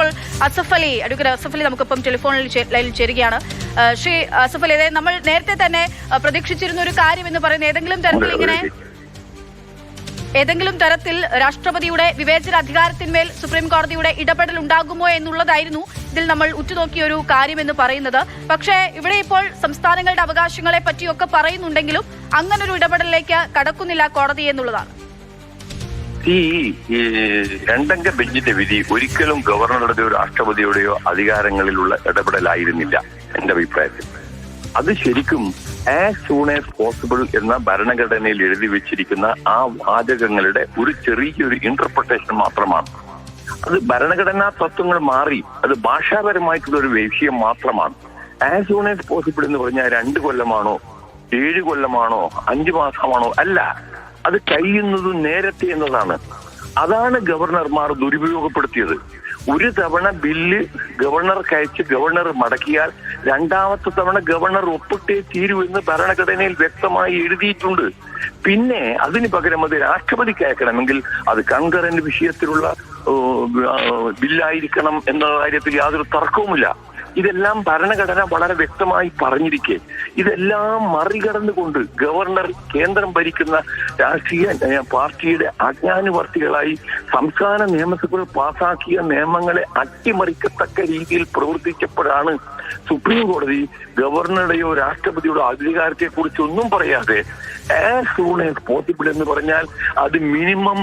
ഇപ്പോൾ അസഫ് അലി അഡ്വക്കേറ്റ് അസഫ് അലി നമുക്കിപ്പം ടെലിഫോണിൽ ലൈനിൽ ചേരുകയാണ്. ശ്രീ അസഫ് അലി അതായത് നമ്മൾ നേരത്തെ തന്നെ പ്രതീക്ഷിച്ചിരുന്ന ഒരു കാര്യം എന്ന് പറയുന്നത് ഏതെങ്കിലും തരത്തിൽ ഇങ്ങനെ ഏതെങ്കിലും തരത്തിൽ രാഷ്ട്രപതിയുടെ വിവേചന അധികാരത്തിന്മേൽ സുപ്രീം കോടതിയുടെ ഇടപെടൽ ഉണ്ടാകുമോ എന്നുള്ളതായിരുന്നു ഇതിൽ നമ്മൾ ഉറ്റുനോക്കിയ ഒരു കാര്യമെന്ന് പറയുന്നത്. പക്ഷേ ഇവിടെ ഇപ്പോൾ സംസ്ഥാനങ്ങളുടെ അവകാശങ്ങളെ പറ്റിയൊക്കെ പറയുന്നുണ്ടെങ്കിലും അങ്ങനൊരു ഇടപെടലിലേക്ക് കടക്കുന്നില്ല കോടതി എന്നുള്ളതാണ്. ഈ രണ്ടംഗ ബെഞ്ചിന്റെ വിധി ഒരിക്കലും ഗവർണറുടെയോ രാഷ്ട്രപതിയുടെയോ അധികാരങ്ങളിലുള്ള ഇടപെടലായിരുന്നില്ല എന്റെ അഭിപ്രായത്തിൽ. അത് ശരിക്കും ആസ് സൂൺ ആസ് പോസിബിൾ എന്ന ഭരണഘടനയിൽ എഴുതി വെച്ചിരിക്കുന്ന ആ വാചകങ്ങളുടെ ഒരു ചെറിയൊരു ഇന്റർപ്രിട്ടേഷൻ മാത്രമാണ്. അത് ഭരണഘടനാ തത്വങ്ങൾ മാറി അത് ഭാഷാപരമായിട്ടുള്ള ഒരു വിഷയം മാത്രമാണ്. ആസ് സൂൺ ആസ് പോസിബിൾ എന്ന് പറഞ്ഞാൽ രണ്ട് കൊല്ലമാണോ ഏഴ് കൊല്ലമാണോ അഞ്ചു മാസമാണോ അല്ല. അത് കഴിയുന്നത് നേരത്തെ എന്നതാണ്. അതാണ് ഗവർണർമാർ ദുരുപയോഗപ്പെടുത്തിയത്. ഒരു തവണ ബില്ല് ഗവർണർ അയച്ച് ഗവർണർ മടക്കിയാൽ രണ്ടാമത്തെ തവണ ഗവർണർ ഒപ്പിട്ടേ തീരൂ എന്ന് ഭരണഘടനയിൽ വ്യക്തമായി എഴുതിയിട്ടുണ്ട്. പിന്നെ അതിന് പകരം അത് രാഷ്ട്രപതി അയക്കണമെങ്കിൽ അത് കൺകറന്റ് വിഷയത്തിലുള്ള ബില്ലായിരിക്കണം എന്ന കാര്യത്തിൽ യാതൊരു തർക്കവുമില്ല. ഇതെല്ലാം ഭരണഘടന വളരെ വ്യക്തമായി പറഞ്ഞിരിക്കെ. ഇതെല്ലാം മറികടന്നുകൊണ്ട് ഗവർണർ കേന്ദ്രം ഭരിക്കുന്ന രാഷ്ട്രീയ പാർട്ടിയുടെ അജ്ഞാനുവർത്തികളായി സംസ്ഥാന നിയമസഭകൾ പാസാക്കിയ നിയമങ്ങളെ അട്ടിമറിക്കത്തക്ക രീതിയിൽ പ്രവർത്തിച്ചപ്പോഴാണ് സുപ്രീം കോടതി ഗവർണറുടെയോ രാഷ്ട്രപതിയുടെ അധികാരത്തെ കുറിച്ച് ഒന്നും പറയാതെ ആസ് സൂൺ ആസ് പോസിബിൾ എന്ന് പറഞ്ഞാൽ അത് മിനിമം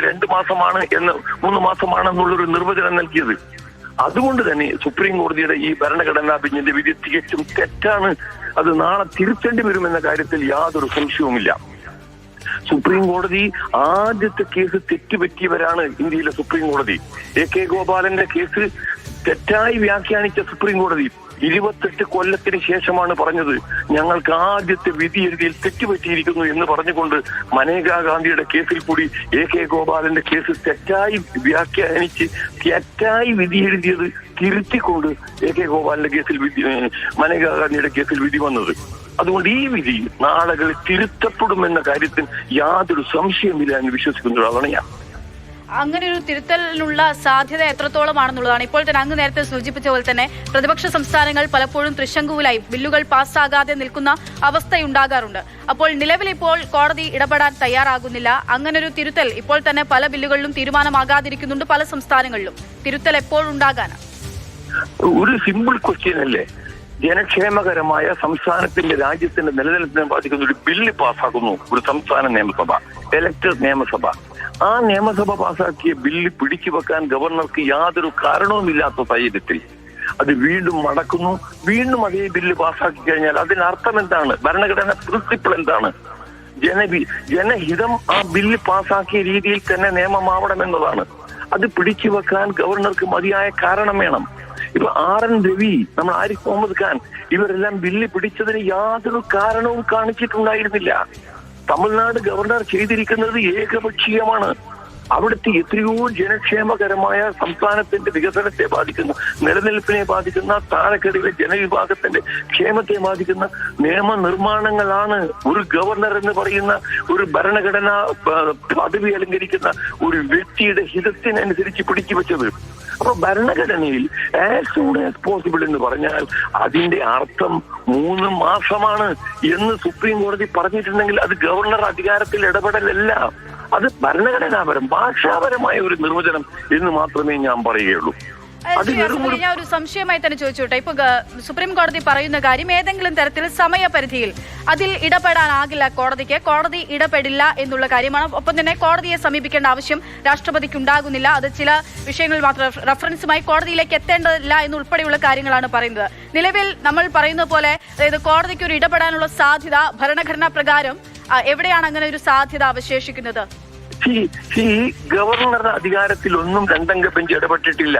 രണ്ട് മാസമാണ് എന്ന് മൂന്ന് മാസമാണെന്നുള്ളൊരു നിർവചനം നൽകിയത്. അതുകൊണ്ട് തന്നെ സുപ്രീം കോടതിയുടെ ഈ ഭരണഘടനാ ബെഞ്ചിന്റെ വിധി തികച്ചും തെറ്റാണ്. അത് നാളെ തിരുത്തേണ്ടി വരുമെന്ന കാര്യത്തിൽ യാതൊരു സംശയവുമില്ല. സുപ്രീം കോടതി ആദ്യത്തെ കേസ് തെറ്റുപറ്റിയവരാണ് ഇന്ത്യയിലെ സുപ്രീം കോടതി. എ കെ ഗോപാലന്റെ കേസ് തെറ്റായി വ്യാഖ്യാനിച്ച സുപ്രീം കോടതി ഇരുപത്തെട്ട് കൊല്ലത്തിന് ശേഷമാണ് പറഞ്ഞത്. ഞങ്ങൾക്ക് ആദ്യത്തെ വിധി എഴുതിയിൽ തെറ്റുപറ്റിയിരിക്കുന്നു എന്ന് പറഞ്ഞുകൊണ്ട് മനേകാ ഗാന്ധിയുടെ കേസിൽ കൂടി എ കെ ഗോപാലന്റെ കേസ് തെറ്റായി വ്യാഖ്യാനിച്ച് തെറ്റായി വിധി എഴുതിയത് തിരുത്തിക്കൊണ്ട് എ കെ ഗോപാലന്റെ കേസിൽ വിധി മനേകാ ഗാന്ധിയുടെ കേസിൽ വിധി വന്നത്. അതുകൊണ്ട് ഈ വിധി നാളുകളിൽ തിരുത്തപ്പെടുമെന്ന കാര്യത്തിൽ യാതൊരു സംശയമില്ല എന്ന് വിശ്വസിക്കുന്ന ഒരാളാണ് ഞാൻ. അങ്ങനെ ഒരു തിരുത്തലിനുള്ള സാധ്യത എത്രത്തോളമാണെന്നുള്ളതാണ്. ഇപ്പോൾ തന്നെ അങ്ങ് നേരത്തെ സൂചിപ്പിച്ച പോലെ തന്നെ പ്രതിപക്ഷ സംസ്ഥാനങ്ങൾ പലപ്പോഴും തൃശങ്കുവിലായി. ബില്ലുകൾ പാസ്സാകാതെ നിൽക്കുന്ന അവസ്ഥയുണ്ടാകാറുണ്ട്. അപ്പോൾ നിലവിൽ ഇപ്പോൾ കോടതി ഇടപെടാൻ തയ്യാറാകുന്നില്ല. അങ്ങനൊരു തിരുത്തൽ ഇപ്പോൾ തന്നെ പല ബില്ലുകളിലും തീരുമാനമാകാതിരിക്കുന്നുണ്ട് പല സംസ്ഥാനങ്ങളിലും. തിരുത്തൽ എപ്പോൾ ഉണ്ടാകാനാണ് ഒരു സിമ്പിൾ ക്വസ്റ്റ്യൻ അല്ലേ? ജനക്ഷേമകരമായ സംസ്ഥാനത്തിന്റെ രാജ്യത്തിന്റെ നിലനിൽപ്പിനെ ബാധിക്കുന്ന ഒരു ബില്ല് പാസ്സാക്കുന്നു ഒരു സംസ്ഥാന നിയമസഭ എലക്ടർ നിയമസഭ. ആ നിയമസഭ പാസാക്കിയ ബില്ല് പിടിച്ചു വെക്കാൻ ഗവർണർക്ക് യാതൊരു കാരണവുമില്ലാത്ത സാഹചര്യത്തിൽ അത് വീണ്ടും മടക്കുന്നു. വീണ്ടും അതേ ബില്ല് പാസാക്കി കഴിഞ്ഞാൽ അതിനർത്ഥം എന്താണ്? ഭരണഘടന പ്രിൻസിപ്പിൾ എന്താണ്? ജനവി ജനഹിതം ആ ബില്ല് പാസാക്കിയ രീതിയിൽ തന്നെ നിയമമാവണമെന്നതാണ് അത് പിടിച്ചു വെക്കാൻ ഗവർണർക്ക് മതിയായ കാരണം വേണം. ഇപ്പൊ ആർ എൻ രവി നമ്മൾ ആരിഫ് മുഹമ്മദ് ഖാൻ ഇവരെല്ലാം ബില്ല് പിടിച്ചതിന് യാതൊരു കാരണവും കാണിച്ചിട്ടുണ്ടായിരുന്നില്ല. തമിഴ്നാട് ഗവർണർ ചെയ്തിരിക്കുന്നത് ഏകപക്ഷീയമാണ്. അവിടുത്തെ എത്രയോ ജനക്ഷേമകരമായ സംസ്ഥാനത്തിന്റെ വികസനത്തെ ബാധിക്കുന്ന നിലനിൽപ്പിനെ ബാധിക്കുന്ന താഴെക്കടിയിലെ ജനവിഭാഗത്തിന്റെ ക്ഷേമത്തെ ബാധിക്കുന്ന നിയമനിർമ്മാണങ്ങളാണ് ഒരു ഗവർണർ എന്ന് പറയുന്ന ഒരു ഭരണഘടനാ പദവി അലങ്കരിക്കുന്ന ഒരു വ്യക്തിയുടെ ഹിതത്തിനനുസരിച്ച് പിടിച്ചു വെച്ചത് അപ്പൊ ഭരണഘടനയിൽ ആസ് സൂൺ ആസ് പോസിബിൾ എന്ന് പറഞ്ഞാൽ അതിന്റെ അർത്ഥം മൂന്ന് മാസമാണ് എന്ന് സുപ്രീം കോടതി പറഞ്ഞിട്ടുണ്ടെങ്കിൽ അത് ഗവർണർ അധികാരത്തിൽ ഇടപെടലല്ല. അത് ഭരണഘടനാപരം ഭാഷാപരമായ ഒരു നിർവചനം എന്ന് മാത്രമേ ഞാൻ പറയുകയുള്ളൂ. ഞാൻ ഒരു സംശയമായി തന്നെ ചോദിച്ചോട്ടെ. ഇപ്പൊ സുപ്രീം കോടതി പറയുന്ന കാര്യം ഏതെങ്കിലും തരത്തിൽ സമയപരിധിയിൽ അതിൽ ഇടപെടാനാകില്ല കോടതിക്ക്. കോടതി ഇടപെടില്ല എന്നുള്ള കാര്യമാണ്. ഒപ്പം തന്നെ കോടതിയെ സമീപിക്കേണ്ട ആവശ്യം രാഷ്ട്രപതിക്ക് ഉണ്ടാകുന്നില്ല അത് ചില വിഷയങ്ങളിൽ മാത്രം റെഫ- റഫറൻസുമായി കോടതിയിലേക്ക് എത്തേണ്ടതില്ല എന്നുൾപ്പെടെയുള്ള കാര്യങ്ങളാണ് പറയുന്നത്. നിലവിൽ നമ്മൾ പറയുന്ന പോലെ അതായത് കോടതിക്ക് ഒരു ഇടപെടാനുള്ള സാധ്യത ഭരണഘടനാ പ്രകാരം എവിടെയാണ് അങ്ങനെ ഒരു സാധ്യത അവശേഷിക്കുന്നത്? ഗവർണറുടെ അധികാരത്തിൽ ഒന്നും രണ്ടംഗ ബെഞ്ച് ഇടപെട്ടിട്ടില്ല.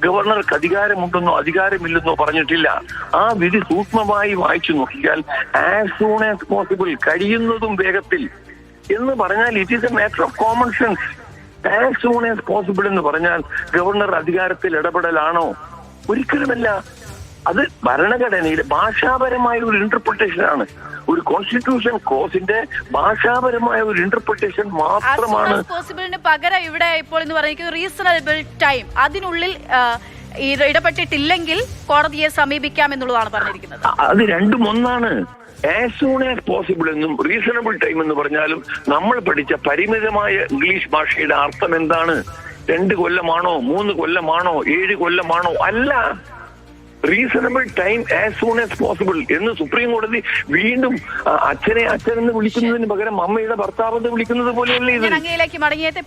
ഗവർണർക്ക് അധികാരമുണ്ടെന്നോ അധികാരമില്ലെന്നോ പറഞ്ഞിട്ടില്ല. ആ വിധി സൂക്ഷ്മമായി വായിച്ചു നോക്കിയാൽ ആസ് സൂൺ ആസ് പോസിബിൾ കഴിയുന്നതും വേഗത്തിൽ. എന്ന് പറഞ്ഞാൽ it is a matter of common sense as soon as possible എന്ന് പറഞ്ഞാൽ ഗവർണർ അധികാരത്തിൽ ഇടപെടലാണോ? ഒരിക്കലുമല്ല. അത് ഭരണഘടനയിലെ ഭാഷാപരമായ ഒരു ഇന്റർപ്രിട്ടേഷൻ ആണ്. ഒരു കോൺസ്റ്റിറ്റ്യൂഷൻ കോസിന്റെ ഭാഷാപരമായ ഒരു ഇന്റർപ്രിട്ടേഷൻ മാത്രമാണ് പോസിബിളിന് പകരം ഇവിടെ ഇപ്പോൾ എന്ന് പറയുന്നത് റീസണബിൾ ടൈം അതിനുള്ളിൽ ഇടപെട്ടിട്ടില്ലെങ്കിൽ കോടതിയെ സമീപിക്കാം എന്നുള്ളതാണ് പറഞ്ഞിരിക്കുന്നത്. അത് രണ്ടും ഒന്നാണ്. ആസ് സൂൺ ആസ് പോസിബിൾ എന്നും റീസണബിൾ ടൈം എന്ന് പറഞ്ഞാലും നമ്മൾ പഠിച്ച പരിമിതമായ ഇംഗ്ലീഷ് ഭാഷയുടെ അർത്ഥം എന്താണ്? രണ്ട് കൊല്ലമാണോ മൂന്ന് കൊല്ലമാണോ ഏഴ് കൊല്ലമാണോ അല്ല. Reasonable time as soon as possible എന്ന് സുപ്രീം കോടതി വീണ്ടും അച്ഛനെ അച്ഛനെന്ന് വിളിക്കുന്നതിന് പകരം അമ്മയുടെ ഭർത്താവ് എന്ന് വിളിക്കുന്നത് പോലെയല്ലേ ഇത്?